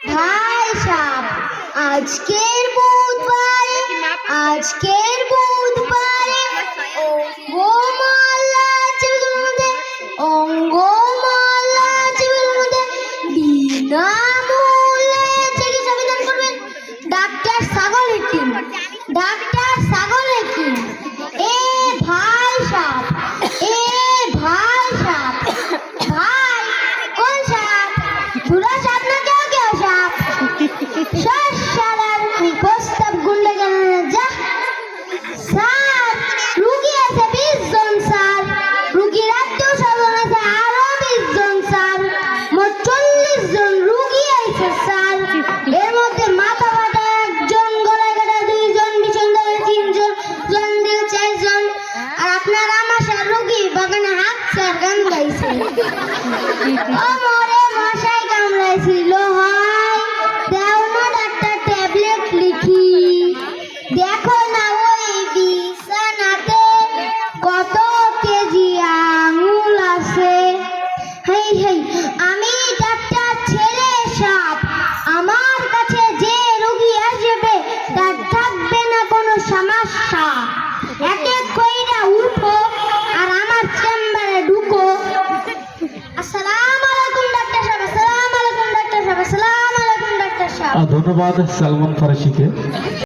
ভাই সাপ আজকের বুধবারে আজকের বুধবারে অঙ্গ মালা চেবির মধ্যে অঙ্গ মালা চেবির মধ্যে বিনামূল্যে চিকিৎসা বিধান করবেন ডাক্তার সাগর হেকিম, ডাক্তার সাগর হেকিম। এ ভাই সাপ এ ভাই সাপ ভাই কোন সাপ ধুলা সব প্রস্তাব গুন্ডে কেন যা স্যার রুগী আছে বিশ জন স্যার। রুগীর আত্মীয় স্বজন আছে আরও বিশ জন স্যার। মোট চল্লিশ জন রুগী আছে স্যার। এর মধ্যে মাথা ফাটা একজন গলায় কাটা দুইজন ধরে তিনজন জন দিয়ে চারজন। আর আপনার আমার স্যার রুগী বাগানে হাত স্যার গান গাইছে। কত কেজি আঙুল আছে হেই হেই, আমি ডাক্তার ছেলে সাপ। আমার কাছে যে রোগী আসবে, তার থাকবে না কোনো সমস্যা। এক কইরা উঠো আর আমার চেম্বারে ঢুকো। আসসালামু আলাইকুম ডাক্তার সাহেব আসসালামু আলাইকুম ডাক্তার সাহেব আসসালামু আলাইকুম ডাক্তার সাহেব। ধন্যবাদ, সালমান ফারাসিকে।